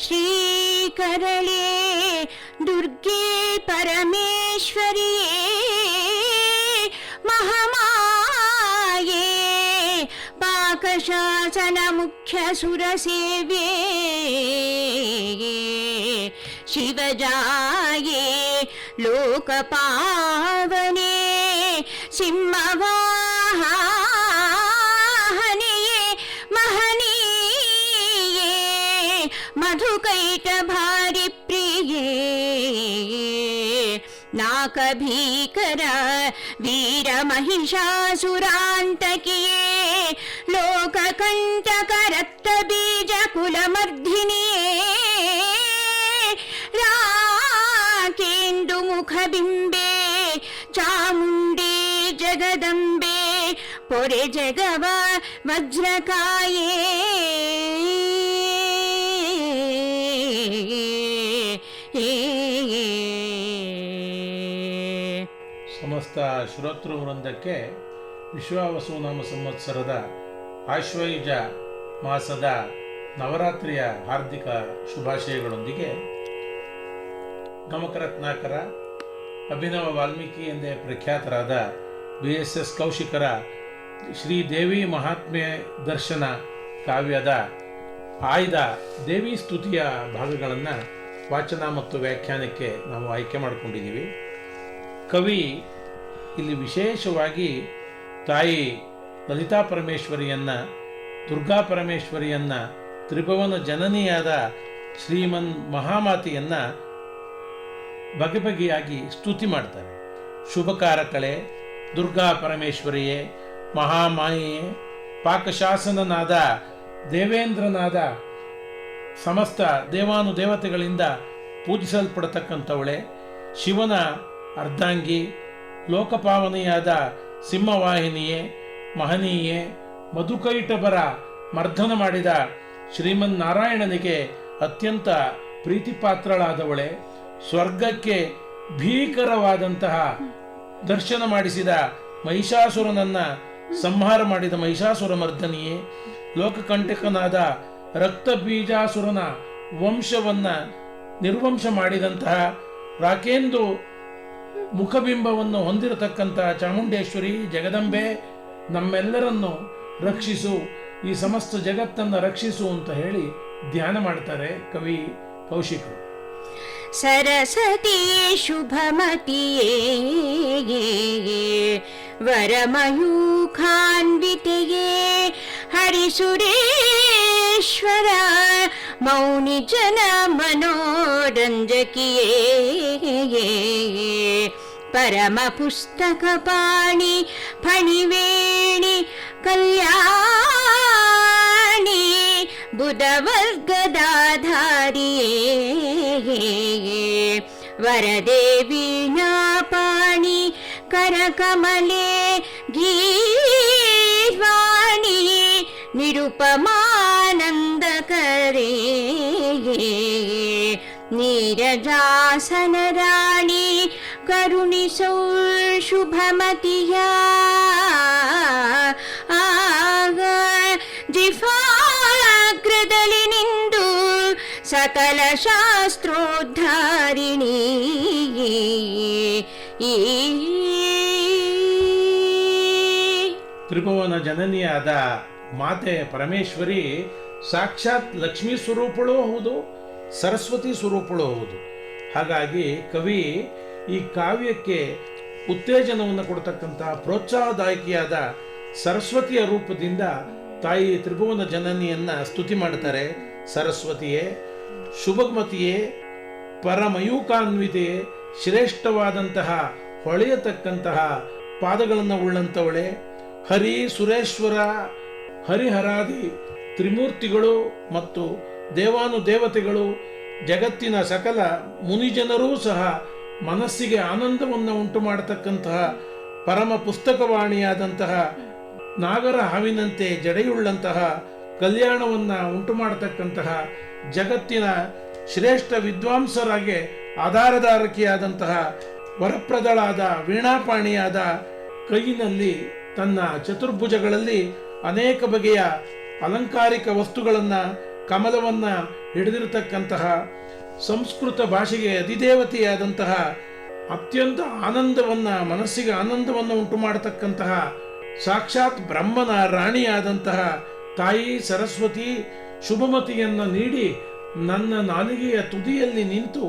श्रीकरळे दुर्गे परमेश्वरिये महामाये पाकशासनमुख्यसुरसेव्ये शिवजाये लोकपावने सिंहवाहनिये నాకభీకర వీరమహిషాసురాంతకియే లోకకంటకరక్తబీజకులమర్ధినియే. రాకేందుముఖబింబే చాముండే జగదంబే పొరె జగవ వజ్రకాయే. ಸಮಸ್ತ ಶ್ರೋತೃ ವೃಂದಕ್ಕೆ ವಿಶ್ವಾವಸು ನಾಮ ಸಂವತ್ಸರದ ಆಶ್ವಯುಜ ಮಾಸದ ನವರಾತ್ರಿಯ ಹಾರ್ದಿಕ ಶುಭಾಶಯಗಳೊಂದಿಗೆ ಗಮಕರತ್ನಾಕರ, ಅಭಿನವ ವಾಲ್ಮೀಕಿ ಎಂದೇ ಪ್ರಖ್ಯಾತರಾದ ಬಿ ಎಸ್ ಎಸ್ ಕೌಶಿಕರ ಶ್ರೀದೇವಿ ಮಹಾತ್ಮೆ ದರ್ಶನ ಕಾವ್ಯದ ಆಯ್ದ ದೇವಿ ಸ್ತುತಿಯ ಭಾಗಗಳನ್ನು ವಾಚನ ಮತ್ತು ವ್ಯಾಖ್ಯಾನಕ್ಕೆ ನಾವು ಆಯ್ಕೆ ಮಾಡಿಕೊಂಡಿದ್ದೀವಿ. ಕವಿ ಇಲ್ಲಿ ವಿಶೇಷವಾಗಿ ತಾಯಿ ಲಲಿತಾ ಪರಮೇಶ್ವರಿಯನ್ನ, ದುರ್ಗಾ ಪರಮೇಶ್ವರಿಯನ್ನ, ತ್ರಿಭುವನ ಜನನಿಯಾದ ಶ್ರೀಮನ್ ಮಹಾಮಾತೆಯನ್ನ ಬಗೆ ಬಗೆಯಾಗಿ ಸ್ತುತಿ ಮಾಡ್ತಾರೆ. ಶುಭಕಾರಕಳೆ ದುರ್ಗಾ ಪರಮೇಶ್ವರಿಯೇ, ಮಹಾಮಾಯೆಯೇ, ಪಾಕಶಾಸನನಾದ ದೇವೇಂದ್ರನಾದ ಸಮಸ್ತ ದೇವಾನು ದೇವತೆಗಳಿಂದ ಪೂಜಿಸಲ್ಪಡತಕ್ಕಂಥವಳೆ. ಶಿವನ ಅರ್ಧಾಂಗಿ ಲೋಕಪಾವನೆಯಾದ ಸಿಂಹವಾಹಿನಿಯೇ, ಮಹನೀಯೇ, ಮಧುಕೈಟಬರ ಮರ್ದನ ಮಾಡಿದ ಶ್ರೀಮನ್ನಾರಾಯಣನಿಗೆ ಅತ್ಯಂತ ಪ್ರೀತಿಪಾತ್ರಳಾದವಳೆ, ಸ್ವರ್ಗಕ್ಕೆ ಭೀಕರವಾದಂತಹ ದರ್ಶನ ಮಾಡಿಸಿದ ಮಹಿಷಾಸುರನನ್ನ ಸಂಹಾರ ಮಾಡಿದ ಮಹಿಷಾಸುರ ಮರ್ದನಿಯೇ, ಲೋಕಕಂಟಕನಾದ ರಕ್ತ ಬೀಜಾಸುರನ ವಂಶವನ್ನ ನಿರ್ವಂಶ ಮಾಡಿದಂತಹ ರಾಕೇಂದು ಮುಖಬಿಂಬವನ್ನು ಹೊಂದಿರತಕ್ಕಂಥ ಚಾಮುಂಡೇಶ್ವರಿ, ಜಗದಂಬೆ, ನಮ್ಮೆಲ್ಲರನ್ನು ರಕ್ಷಿಸು, ಈ ಸಮಸ್ತ ಜಗತ್ತನ್ನು ರಕ್ಷಿಸು ಅಂತ ಹೇಳಿ ಧ್ಯಾನ ಮಾಡ್ತಾರೆ ಕವಿ ಕೌಶಿಕರು ಸರಸ್ವತಿಯೇ ಶುಭಮತಿಯೇ ವರಮಯೂಖಾನ್ವಿತೆಯೇ, ಹರಿಸುರೇಶ್ವರ, ಮೌನಿ ಜನ ಮನೋರಂಜಕಿಯೇ परमपुस्तकपाणि फणिवेणि कल्याणि बुधवल्गदाधारि वरदे वीणापाणि करकमले गीर्वाणि निरुपमानन्दकरे नीरजासनराणि ಜಿಫಾಗ್ರದಲ್ಲಿ ನಿಂದು ಸಕಲ ಈ ತ್ರಿಭುವನ ಜನನಿಯಾದ ಮಾತೆ ಪರಮೇಶ್ವರಿ ಸಾಕ್ಷಾತ್ ಲಕ್ಷ್ಮೀ ಸ್ವರೂಪಳೂ ಹೌದು, ಸರಸ್ವತಿ ಸ್ವರೂಪಳೂ ಹೌದು. ಹಾಗಾಗಿ ಕವಿ ಈ ಕಾವ್ಯಕ್ಕೆ ಉತ್ತೇಜನವನ್ನು ಕೊಡ್ತಕ್ಕಂತಹ ಪ್ರೋತ್ಸಾಹದಾಯಕಿಯಾದ ಸರಸ್ವತಿಯ ರೂಪದಿಂದ ತಾಯಿ ತ್ರಿಭುವನ ಜನನಿಯನ್ನ ಸ್ತುತಿ ಮಾಡ್ತಾರೆ. ಸರಸ್ವತಿಯೇ, ಶುಭಮತಿಯೇ ಪರಮಯೂಕಾನ್ವಿತೆಯೇ ಶ್ರೇಷ್ಠವಾದಂತಹ ಹೊಳೆಯತಕ್ಕಂತಹ ಪಾದಗಳನ್ನು ಉಳ್ಳಂಥವಳೆ ಹರಿ ಸುರೇಶ್ವರ, ಹರಿಹರಾದಿ ತ್ರಿಮೂರ್ತಿಗಳು ಮತ್ತು ದೇವಾನು ದೇವತೆಗಳು ಜಗತ್ತಿನ ಸಕಲ ಮುನಿಜನರೂ ಸಹ ಮನಸ್ಸಿಗೆ ಆನಂದವನ್ನು ಉಂಟು ಮಾಡತಕ್ಕಂತಹ ಪರಮ ಪುಸ್ತಕವಾಣಿಯಾದಂತಹ ನಾಗರ ಹಾವಿನಂತೆ ಜಡೆಯುಳ್ಳಂತಹ ಕಲ್ಯಾಣವನ್ನು ಉಂಟು ಮಾಡತಕ್ಕಂತಹ ಜಗತ್ತಿನ ಶ್ರೇಷ್ಠ ವಿದ್ವಾಂಸರಾಗೆ ಆಧಾರಧಾರಕಿಯಾದಂತಹ ವರಪ್ರದಳಾದ ವೀಣಾಪಾಣಿಯಾದ ಕೈನಲ್ಲಿ ತನ್ನ ಚತುರ್ಭುಜಗಳಲ್ಲಿ ಅನೇಕ ಬಗೆಯ ಅಲಂಕಾರಿಕ ವಸ್ತುಗಳನ್ನು ಕಮಲವನ್ನು ಹಿಡಿದಿರತಕ್ಕಂತಹ ಸಂಸ್ಕೃತ ಭಾಷೆಗೆ ಅಧಿದೇವತೆಯಾದಂತಹ ಅತ್ಯಂತ ಆನಂದವನ್ನ, ಮನಸ್ಸಿಗೆ ಆನಂದವನ್ನು ಉಂಟು ಮಾಡತಕ್ಕಂತಹ ಸಾಕ್ಷಾತ್ ಬ್ರಹ್ಮನ ರಾಣಿಯಾದಂತಹ ತಾಯಿ ಸರಸ್ವತಿ ಶುಭಮತಿಯನ್ನ ನೀಡಿ ನನ್ನ ನಾಲಿಗೆಯ ತುದಿಯಲ್ಲಿ ನಿಂತು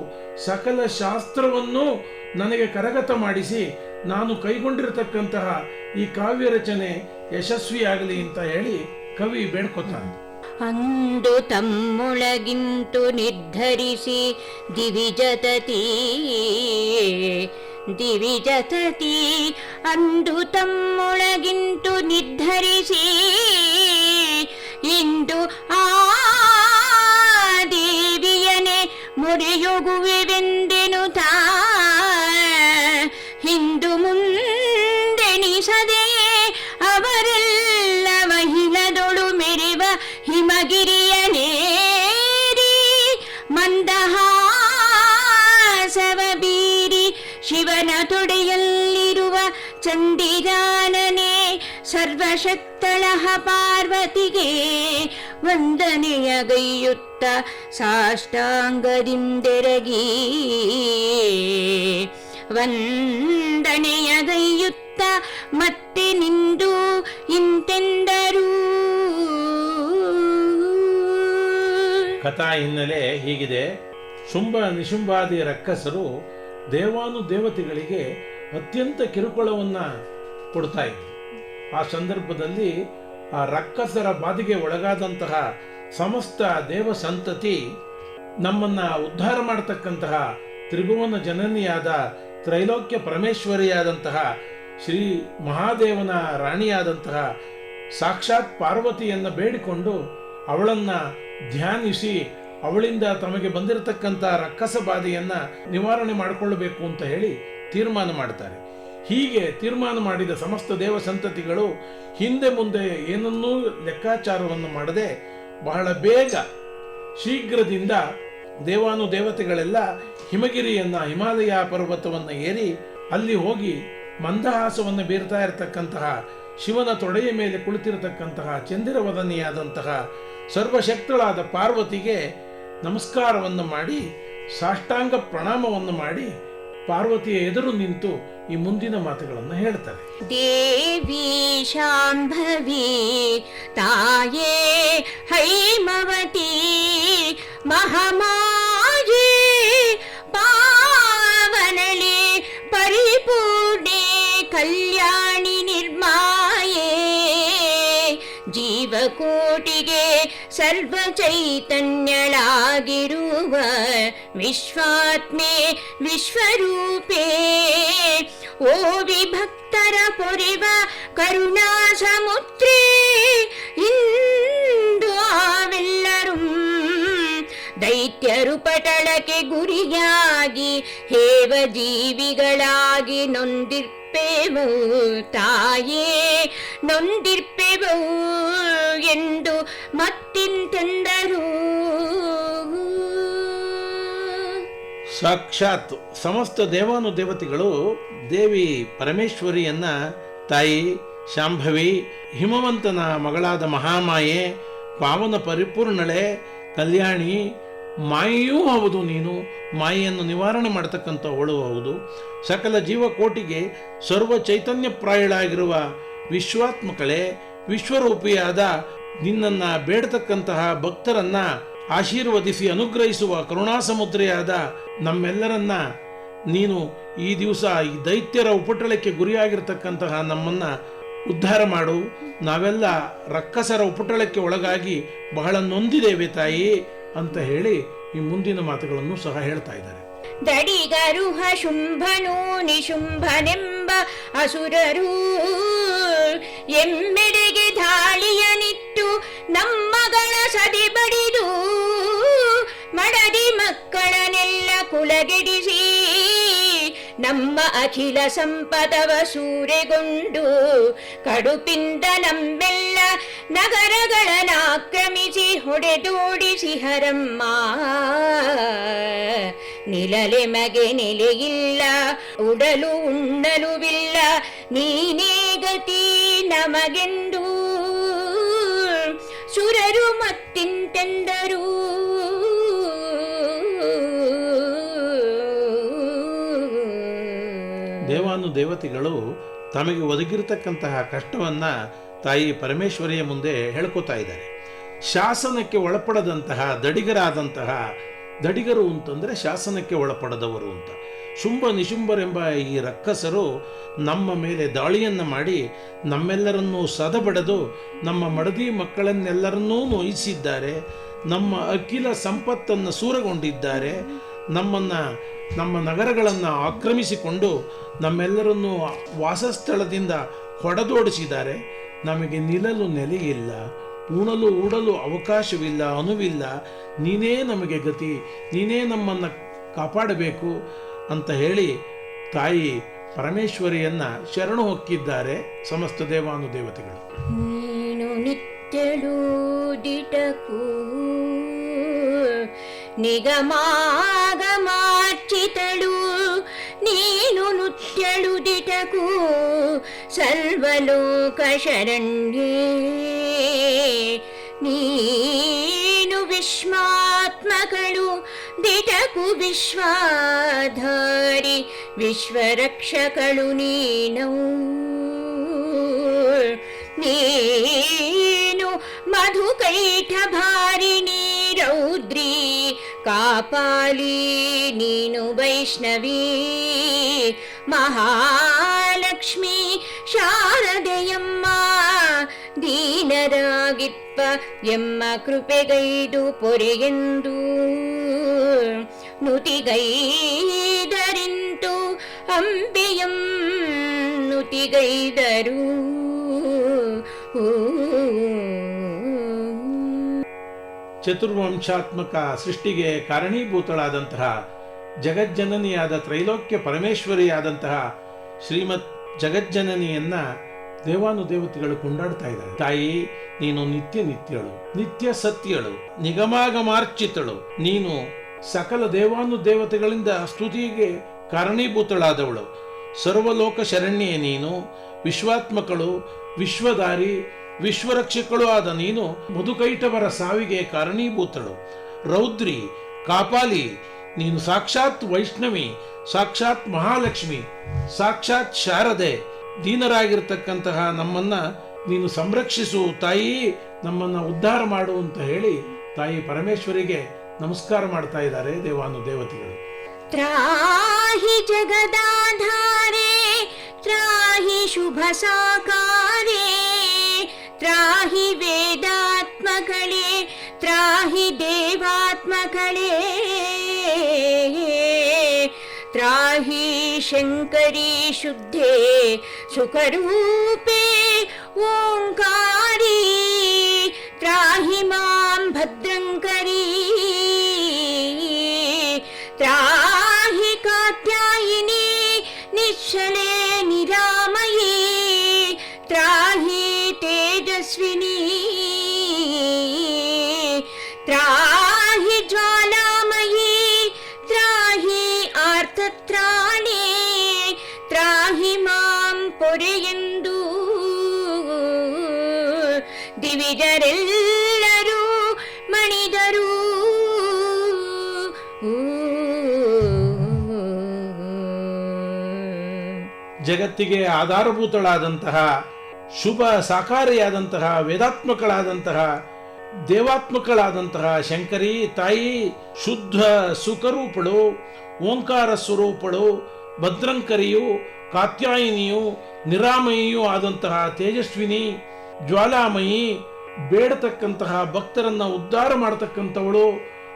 ಸಕಲ ಶಾಸ್ತ್ರವನ್ನು ನನಗೆ ಕರಗತ ಮಾಡಿಸಿ ನಾನು ಕೈಗೊಂಡಿರತಕ್ಕಂತಹ ಈ ಕಾವ್ಯ ರಚನೆ ಯಶಸ್ವಿಯಾಗಲಿ ಅಂತ ಹೇಳಿ ಕವಿ ಬೇಡ್ಕೊತಾನೆ. ಅಂದು ತಮ್ಮೊಳಗಿಂತು ನಿರ್ಧರಿಸಿ ದಿವಿಜತತಿ ದಿವಿಜತತಿ ಅಂದು ತಮ್ಮೊಳಗಿಂತು ನಿರ್ಧರಿಸಿ ಇಂದು ಆ ದೇವಿಯನೆ ಮೊರೆಯೊಗುವೆವೆಂದೆನು ತಾ ಹಿಂದು ಮುಂದೆಣಿಸದೆಯೇ ಹಿಮಗಿರಿಯ ನೇರಿ ಮಂದಹಾಸವ ಬೀರಿ ಶಿವನ ತೊಡೆಯಲ್ಲಿರುವ ಚಂದಿರಾನನೆ ಸರ್ವಶಕ್ತಳಹ ಪಾರ್ವತಿಗೆ ವಂದನೆಯ ಗೈಯುತ್ತ ಸಾಷ್ಟಾಂಗದಿಂದೆರಗಿ. ವಂದನೆಯ ಗೈಯುತ್ತ ಮತ್ತೆ ನಿಂದು ಇಂತೆಂದರು ಕಥಾ ಹಿನ್ನೆಲೆ ಹೀಗಿದೆ. ಶುಂಭ ನಿಶುಂಭಾದಿ ರಕ್ಕಸರು ದೇವಾನು ದೇವತೆಗಳಿಗೆ ಅತ್ಯಂತ ಕಿರುಕುಳವನ್ನ ಕೊಡ್ತಾ ಇದ್ರು ಆ ಸಂದರ್ಭದಲ್ಲಿ ಆ ರಕ್ಕಸರ ಬಾಧೆಗೆ ಒಳಗಾದಂತಹ ಸಮಸ್ತ ದೇವ ಸಂತತಿ ನಮ್ಮನ್ನ ಉದ್ಧಾರ ಮಾಡತಕ್ಕಂತಹ ತ್ರಿಭುವನ ಜನನಿಯಾದ ತ್ರೈಲೋಕ್ಯ ಪರಮೇಶ್ವರಿಯಾದಂತಹ ಶ್ರೀ ಮಹಾದೇವನ ರಾಣಿಯಾದಂತಹ ಸಾಕ್ಷಾತ್ ಪಾರ್ವತಿಯನ್ನ ಬೇಡಿಕೊಂಡು ಅವಳನ್ನ ಧ್ಯಾನಿಸಿ ಅವಳಿಂದ ತಮಗೆ ಬಂದಿರತಕ್ಕಂಥ ರಕ್ಕಸ ಬಾಧೆಯನ್ನು ನಿವಾರಣೆ ಮಾಡಿಕೊಳ್ಳಬೇಕು ಅಂತ ಹೇಳಿ ತೀರ್ಮಾನ ಮಾಡ್ತಾರೆ. ಹೀಗೆ ತೀರ್ಮಾನ ಮಾಡಿದ ಸಮಸ್ತ ದೇವ ಸಂತತಿಗಳು ಹಿಂದೆ ಮುಂದೆ ಏನನ್ನೂ ಲೆಕ್ಕಾಚಾರವನ್ನು ಮಾಡದೆ ಬಹಳ ಬೇಗ ಶೀಘ್ರದಿಂದ ದೇವಾನು ದೇವತೆಗಳೆಲ್ಲ ಹಿಮಗಿರಿಯನ್ನ ಹಿಮಾಲಯ ಪರ್ವತವನ್ನ ಏರಿ ಅಲ್ಲಿ ಹೋಗಿ ಮಂದಹಾಸವನ್ನು ಬೀರ್ತಾ ಇರತಕ್ಕಂತಹ ಶಿವನ ತೊಡೆಯ ಮೇಲೆ ಕುಳಿತಿರತಕ್ಕಂತಹ ಚಂದಿರವದನಿಯಾದಂತಹ ಸರ್ವಶಕ್ತಳಾದ ಪಾರ್ವತಿಗೆ ನಮಸ್ಕಾರವನ್ನು ಮಾಡಿ, ಸಾಷ್ಟಾಂಗ ಪ್ರಣಾಮವನ್ನು ಮಾಡಿ ಪಾರ್ವತಿಯ ಎದುರು ನಿಂತು ಈ ಮುಂದಿನ ಮಾತುಗಳನ್ನು ಹೇಳ್ತಾರೆ. ದೇವಿ ಶಾಂಭವಿ, ತಾಯೇ ಹೈಮವತಿ ಮಹಮಾಯೇ ಸರ್ವ ಚೈತನ್ಯಳಾಗಿರುವ ವಿಶ್ವಾತ್ಮೆ ವಿಶ್ವರೂಪೇ ಓ ವಿಭಕ್ತರ ಪೊರೆವ ಕರುಣಾ ಸಮುದ್ರೇ ಇಂದು ಆವೆಲ್ಲರೂ ದೈತ್ಯರು ಪಟಳಕ್ಕೆ ಗುರಿಯಾಗಿ ಹೇವ ಜೀವಿಗಳಾಗಿ ನೊಂದಿರ್ಪೆವು ತಾಯೇ, ನೊಂದಿರ್ಪೆವು ಎಂದು ಮತ್ತಿಂತೆಂದರು ಸಾಕ್ಷಾತ್ ಸಮಸ್ತ ದೇವಾನು ದೇವತೆಗಳು ದೇವಿ ಪರಮೇಶ್ವರಿಯನ್ನ ತಾಯಿ, ಶಾಂಭವಿ, ಹಿಮವಂತನ ಮಗಳಾದ ಮಹಾಮಾಯೆ, ಪಾವನ ಪರಿಪೂರ್ಣಳೆ, ಕಲ್ಯಾಣಿ ಮಾಯೆಯೂ ಹೌದು ನೀನು, ಮಾಯೆಯನ್ನು ನಿವಾರಣೆ ಮಾಡತಕ್ಕಂಥವಳು ಹೌದು. ಸಕಲ ಜೀವಕೋಟಿಗೆ ಸರ್ವ ಚೈತನ್ಯ ಪ್ರಾಯಳಾಗಿರುವ ವಿಶ್ವಾತ್ಮಕಳೆ, ವಿಶ್ವರೂಪಿಯಾದ ನಿನ್ನನ್ನ ಬೇಡತಕ್ಕಂತಹ ಭಕ್ತರನ್ನ ಆಶೀರ್ವದಿಸಿ ಅನುಗ್ರಹಿಸುವ ಕರುಣಾಸಮುದ್ರೆಯಾದ ನಮ್ಮೆಲ್ಲರನ್ನ ನೀನು ಈ ದಿವಸ ಈ ದೈತ್ಯರ ಉಪಟಳಕ್ಕೆ ಗುರಿಯಾಗಿರ್ತಕ್ಕಂತಹ ನಮ್ಮನ್ನ ಉದ್ಧಾರ ಮಾಡು. ನಾವೆಲ್ಲ ರಕ್ಕಸರ ಉಪಟಳಕ್ಕೆ ಒಳಗಾಗಿ ಬಹಳ ನೊಂದಿದ್ದೇವೆ ತಾಯಿ. ಅಂತ ಹೇಳಿ ಈ ಮುಂದಿನ ಮಾತುಗಳನ್ನು ಸಹ ಹೇಳ್ತಾ ಇದ್ದಾರೆ. ದಡಿಗರುಹ ಶುಂಭನು ನಿಶುಂಭನೆಂಬ ಅಸುರರು ಎಮ್ಮೆಡೆಗೆ ಧಾಳಿಯನಿಟ್ಟು ನಮ್ಮಗಳ ಸದಿ ಬಡಿದು ಮಡದಿ ಮಕ್ಕಳನೆಲ್ಲ ಕುಲಗೆಡಿಸಿ ನಮ್ಮ ಅಖಿಲ ಸಂಪದವ ಸೂರೆಗೊಂಡು ಕಡುಪಿಂದ ನಮ್ಮೆಲ್ಲ ನಗರಗಳನ್ನ ಆಕ್ರಮಿಸಿ ಹೊಡೆದೋಡಿಸಿ ಹರಮ್ಮ. ನಿಲಲೆ ಮಗೆ ನೆಲೆಯಿಲ್ಲ, ಉಡಲು ಉಣ್ಣಲುವಿಲ್ಲ, ನೀನೇ ಗತಿ ನಮಗೆಂದು. ಸುರರು ಮತ್ತಿಂತೆಂದರು. ದೇವತೆಗಳು ತಮಗೆ ಒದಗಿರತಕ್ಕಂತಹ ಕಷ್ಟವನ್ನ ತಾಯಿ ಪರಮೇಶ್ವರಿಯ ಮುಂದೆ ಹೇಳ್ಕೊತಾ ಇದ್ದಾರೆ. ಶಾಸನಕ್ಕೆ ಒಳಪಡದಂತಹ ದಡಿಗರಾದಂತಹ, ದಡಿಗರು ಅಂತಂದ್ರೆ ಶಾಸನಕ್ಕೆ ಒಳಪಡದವರು ಅಂತ. ಶುಂಭ ನಿಶುಂಭರೆಂಬ ಈ ರಕ್ಕಸರು ನಮ್ಮ ಮೇಲೆ ದಾಳಿಯನ್ನ ಮಾಡಿ ನಮ್ಮೆಲ್ಲರನ್ನೂ ಸದಬಡೆದು, ನಮ್ಮ ಮಡದಿ ಮಕ್ಕಳನ್ನೆಲ್ಲರನ್ನೂ ನೋಯಿಸಿದ್ದಾರೆ, ನಮ್ಮ ಅಖಿಲ ಸಂಪತ್ತನ್ನು ಸೂರಗೊಂಡಿದ್ದಾರೆ, ನಮ್ಮನ್ನ ನಮ್ಮ ನಗರಗಳನ್ನು ಆಕ್ರಮಿಸಿಕೊಂಡು ನಮ್ಮೆಲ್ಲರನ್ನೂ ವಾಸಸ್ಥಳದಿಂದ ಹೊಡೆದೋಡಿಸಿದ್ದಾರೆ. ನಮಗೆ ನಿಲ್ಲಲು ನೆಲೆಯಿಲ್ಲ, ಉಣಲು ಉಡಲು ಅವಕಾಶವಿಲ್ಲ, ಅನುವಿಲ್ಲ. ನೀನೇ ನಮಗೆ ಗತಿ, ನೀನೇ ನಮ್ಮನ್ನು ಕಾಪಾಡಬೇಕು ಅಂತ ಹೇಳಿ ತಾಯಿ ಪರಮೇಶ್ವರಿಯನ್ನ ಶರಣು ಹೊಕ್ಕಿದ್ದಾರೆ ಸಮಸ್ತ ದೇವಾನು ದೇವತೆಗಳು ನೀನು ನಿತ್ಯಳು ದಿಟಕು ನಿಗಮಾಗಮಾರ್ಚಿತಳು ನೀನು ನುತ್ಯಳು ದಿಟಕು ಸರ್ವಲೋಕ ಶರಣ್ಯೇ ನೀನು ವಿಶ್ವಾತ್ಮಗಳು ದಿಟಕು ವಿಶ್ವಾಧಾರಿ ವಿಶ್ವರಕ್ಷಕಳು ನೀನವು ನೀನು ಮಧುಕೈಠ ಭಾರಿಣಿ ರೌದ್ರಿ ಕಾಪಾಲಿ ನೀನು ವೈಷ್ಣವಿ. ಮಹಾಲಕ್ಷ್ಮಿ ಶಾರದೆಯಮ್ಮ ದೀನರಾಗಿಪ್ಪ ಎಮ್ಮ ಕೃಪೆಗೈದು ಪೊರೆಯೆಂದು. ನುತಿಗೈದರಿಂತು ಅಂಬೆಯಂ ನುತಿಗೈದರು. ಚತುರ್ವಂಶಾತ್ಮಕ ಸೃಷ್ಟಿಗೆ ಕಾರಣೀಭೂತಳಾದಂತಹ ಜಗಜ್ಜನನಿಯಾದ ತ್ರೈಲೋಕ್ಯ ಪರಮೇಶ್ವರಿಯಾದಂತಹ ಶ್ರೀಮತ್ ಜಗಜ್ಜನನಿಯನ್ನ ದೇವಾನು ದೇವತೆಗಳು ಕೊಂಡಾಡ್ತಾ ಇದ್ದಾರೆ. ತಾಯಿ, ನೀನು ನಿತ್ಯ ನಿತ್ಯಳು, ನಿತ್ಯ ಸತ್ಯಳು, ನಿಗಮಾಗಮಾರ್ಚಿತಳು. ನೀನು ಸಕಲ ದೇವಾನು ದೇವತೆಗಳಿಂದ ಸ್ತುತಿಗೆ ಕಾರಣೀಭೂತಳಾದವಳು. ಸರ್ವಲೋಕ ಶರಣ್ಯೆ ನೀನು, ವಿಶ್ವಾತ್ಮಕಳು, ವಿಶ್ವದಾರಿ ವಿಶ್ವರಕ್ಷಕಳು ಆದ ನೀನು ಮಧುಕೈಟವರ ಸಾವಿಗೆ ಕಾರಣೀಭೂತಳು ರೌದ್ರಿ ಕಾಪಾಲಿ ನೀನು ಸಾಕ್ಷಾತ್ ವೈಷ್ಣವಿ ಸಾಕ್ಷಾತ್ ಮಹಾಲಕ್ಷ್ಮಿ ಸಾಕ್ಷಾತ್ ಶಾರದೆ ದೀನರಾಗಿರ್ತಕ್ಕಂತಹ ನಮ್ಮನ್ನ ನೀನು ಸಂರಕ್ಷಿಸು ತಾಯಿ ನಮ್ಮನ್ನ ಉದ್ಧಾರ ಮಾಡು ಅಂತ ಹೇಳಿ ತಾಯಿ ಪರಮೇಶ್ವರಿಗೆ ನಮಸ್ಕಾರ ಮಾಡ್ತಾ ಇದ್ದಾರೆ ದೇವಾನು ದೇವತೆಗಳು त्राहि जगदाधारे त्राहि शुभसाकारे त्राहि वेदात्मकळे त्राहि देवात्मकळे त्राहि शङ्करी शुद्धे सुखरूपे ದಿವಿಜರೆಲ್ಲರೂ ಮಣಿದರು. ಜಗತ್ತಿಗೆ ಆಧಾರಭೂತಳಾದಂತಹ, ಶುಭ ಸಾಕಾರಿಯಾದಂತಹ, ವೇದಾತ್ಮಕಳಾದಂತಹ, ದೇವಾತ್ಮಕಳಾದಂತಹ ಶಂಕರಿ, ತಾಯಿ, ಶುದ್ಧ ಸುಖರೂಪಳು, ಓಂಕಾರ ಸ್ವರೂಪಳು, ಭದ್ರಂಕರಿಯು, ಕಾತ್ಯಾಯಿನಿಯು, ನಿರಾಮಯಿಯೂ ಆದಂತಹ ತೇಜಸ್ವಿನಿ, ಜ್ವಾಲಾಮಯಿ ಬೇಡತಕ್ಕಂತಹ ಭಕ್ತರನ್ನ ಉದ್ಧಾರ ಮಾಡತಕ್ಕಂಥವಳು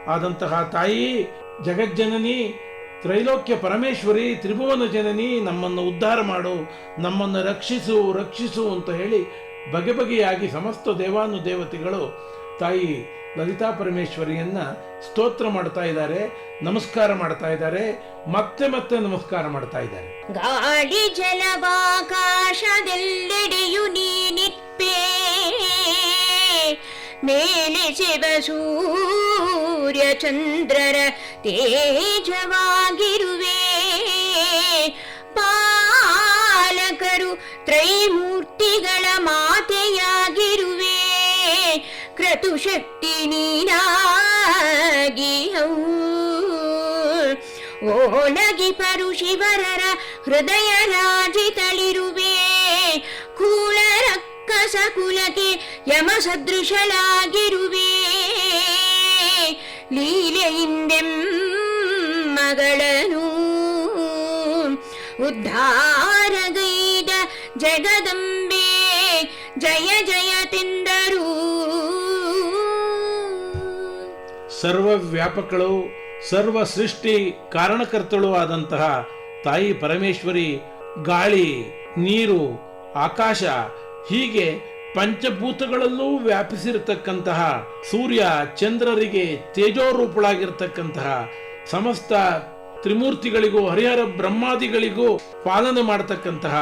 ಆದಂತಹ ತಾಯಿ, ಜಗಜ್ಜನನಿ, ತ್ರೈಲೋಕ್ಯ ಪರಮೇಶ್ವರಿ, ತ್ರಿಭುವನ ಜನನಿ, ನಮ್ಮನ್ನು ಉದ್ಧಾರ ಮಾಡು, ನಮ್ಮನ್ನು ರಕ್ಷಿಸು ರಕ್ಷಿಸು ಅಂತ ಹೇಳಿ ಬಗೆ ಬಗೆಯಾಗಿ ಸಮಸ್ತ ದೇವಾನು ದೇವತೆಗಳು ತಾಯಿ ಲಲಿತಾ ಪರಮೇಶ್ವರಿಯನ್ನ ಸ್ತೋತ್ರ ಮಾಡ್ತಾ ಇದ್ದಾರೆ, ನಮಸ್ಕಾರ ಮಾಡ್ತಾ ಇದ್ದಾರೆ, ಮತ್ತೆ ಮತ್ತೆ ನಮಸ್ಕಾರ ಮಾಡ್ತಾ ಇದ್ದಾರೆ. ಗಾಳಿ ಜಲವಾಕಾಶದೆಲ್ಲೆಡೆಯು ನೀನಿಪ್ಪೆ ಮೇಲೆ ಶಿವ ಸೂರ್ಯ ಚಂದ್ರರ ತೇಜವಾಗಿರುವೆ. ಪಾಲಕರು ತ್ರೈಮೂರ್ತಿಗಳ ಮಾತೆಯಾಗಿರುವೆ. ಕ್ರತುಶಕ್ತಿ ನೀನಾಗಿ ಓಲಗಿ ಪರು ಶಿವರರ ಹೃದಯ ರಾಜಿತಳಿರುವೆ ಕೂಳ ರಕ್ಕಸ ಕುಲಕ್ಕೆ ಯಮ ಸದೃಶಳಾಗಿರುವೆ ಲೀಲೆಯಿಂದೆಂ ಮಗಳನು ಉದ್ಧಾರಗೈದ ಜಗದಂಬೆ ಜಯ ಜಯ ತಿಂದರು. ಸರ್ವ ವ್ಯಾಪಕಳು ಸರ್ವ ಸೃಷ್ಟಿ ಕಾರಣಕರ್ತಳು ಆದಂತಹ ತಾಯಿ ಪರಮೇಶ್ವರಿ, ಗಾಳಿ, ನೀರು, ಆಕಾಶ ಹೀಗೆ ಪಂಚಭೂತಗಳಲ್ಲೂ ವ್ಯಾಪಿಸಿರತಕ್ಕಂತಹ ಸೂರ್ಯ ಚಂದ್ರರಿಗೆ ತೇಜೋರೂಪಳಾಗಿರ್ತಕ್ಕಂತಹ ಸಮಸ್ತ ತ್ರಿಮೂರ್ತಿಗಳಿಗೂ, ಹರಿಹರ ಬ್ರಹ್ಮಾದಿಗಳಿಗೂ ಪಾಲನೆ ಮಾಡತಕ್ಕಂತಹ,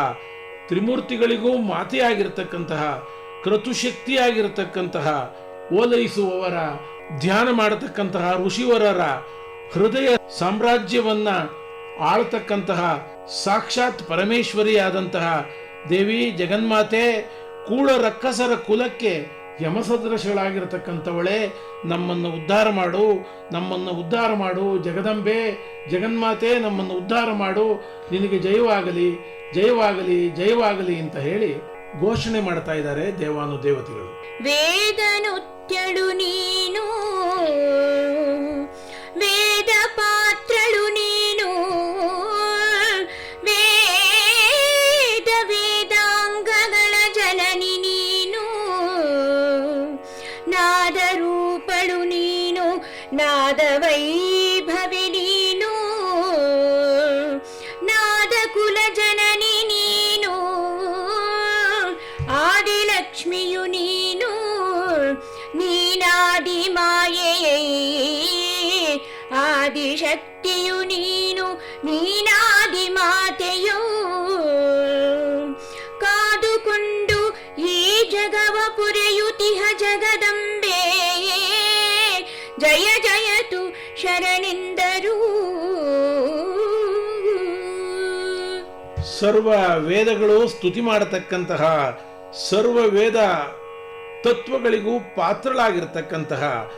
ತ್ರಿಮೂರ್ತಿಗಳಿಗೂ ಮಾತೆಯಾಗಿರ್ತಕ್ಕಂತಹ, ಕ್ರತುಶಕ್ತಿಯಾಗಿರ್ತಕ್ಕಂತಹ ಓಲೈಸುವವರ, ಧ್ಯಾನ ಮಾಡತಕ್ಕಂತಹ ಋಷಿವರರ ಹೃದಯ ಸಾಮ್ರಾಜ್ಯವನ್ನ ಆಳ್ತಕ್ಕಂತಹ ಸಾಕ್ಷಾತ್ ಪರಮೇಶ್ವರಿಯಾದಂತಹ ದೇವಿ ಜಗನ್ಮಾತೆ ಕೂಳ ರಕ್ಕಸರ ಕುಲಕ್ಕೆ ಯಮಸದೃಶಗಳಾಗಿರತಕ್ಕಂಥವಳೆ. ನಮ್ಮನ್ನು ಉದ್ಧಾರ ಮಾಡು, ನಮ್ಮನ್ನು ಉದ್ಧಾರ ಮಾಡು, ಜಗದಂಬೆ, ಜಗನ್ಮಾತೆ ನಮ್ಮನ್ನು ಉದ್ಧಾರ ಮಾಡು, ನಿನಗೆ ಜಯವಾಗಲಿ ಜಯವಾಗಲಿ ಜಯವಾಗಲಿ ಅಂತ ಹೇಳಿ ಘೋಷಣೆ ಮಾಡ್ತಾ ಇದ್ದಾರೆ ದೇವಾನು ದೇವತೆಗಳು. ವೇದನುತ್ಯಳು ನೀನು ನೀನು ಸರ್ವ ವೇದಗಳು ಸ್ತುತಿ ಮಾಡತಕ್ಕಂತಹ, ಸರ್ವ ವೇದ ತತ್ವಗಳಿಗೂ ಪಾತ್ರಳಾಗಿರ್ತಕ್ಕಂತಹ,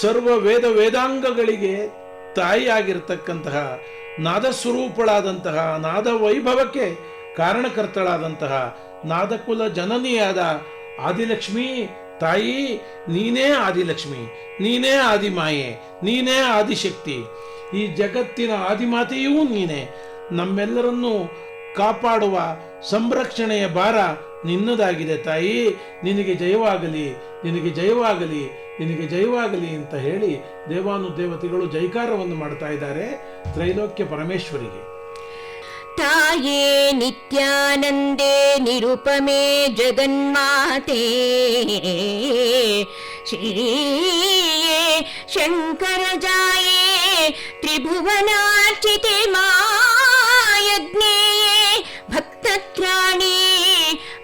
ಸರ್ವ ವೇದ ವೇದಾಂಗಗಳಿಗೆ ತಾಯಿಯಾಗಿರ್ತಕ್ಕಂತಹ, ನಾದಸ್ವರೂಪಳಾದಂತಹ ನಾದ ವೈಭವಕ್ಕೆ ಕಾರಣಕರ್ತಳಾದಂತಹ, ನಾದಕುಲ ಜನನಿಯಾದ ಆದಿಲಕ್ಷ್ಮಿ, ತಾಯಿ, ನೀನೇ ಆದಿಲಕ್ಷ್ಮಿ, ನೀನೇ ಆದಿಮಾಯೆ, ನೀನೇ ಆದಿಶಕ್ತಿ, ಈ ಜಗತ್ತಿನ ಆದಿಮಾತೆಯೂ ನೀನೇ. ನಮ್ಮೆಲ್ಲರನ್ನೂ ಕಾಪಾಡುವ ಸಂರಕ್ಷಣೆಯ ಭಾರ ನಿನ್ನದಾಗಿದೆ ತಾಯಿ. ನಿನಗೆ ಜಯವಾಗಲಿ ನಿನಗೆ ಜಯವಾಗಲಿ ನಿನಗೆ ಜಯವಾಗಲಿ ಅಂತ ಹೇಳಿ ದೇವಾನು ದೇವತೆಗಳು ಜೈಕಾರವನ್ನು ಮಾಡ್ತಾ ಇದ್ದಾರೆ ತ್ರೈಲೋಕ್ಯ ಪರಮೇಶ್ವರಿಗೆ. ತಾಯೇ ನಿತ್ಯಾನಂದೇ ನಿರುಪಮೇ ಜಗನ್ಮಾತೆ. ಶ್ರೀಯೇ ಶಂಕರಜಾಯೇ ತ್ರಿಭುವನಾರ್ಚಿತೆ ಮಾಯಜ್ಞೇಯೇ भक्तख्यानि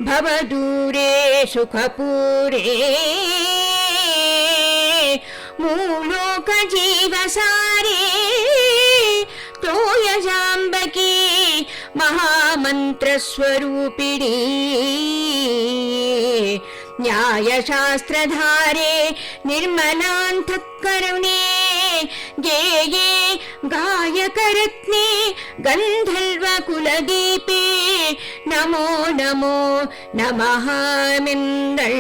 भवदूरे सुखपूरे मूलोकजीवसारे तोयजाम्बकी महामन्त्रस्वरूपिणी। न्यायशास्त्रधारे निर्मलान्तःकरुणे ज्ञेये गायकरत्ने गन्धर्वकुलदीपे नमो नमो नमः मिन्दल्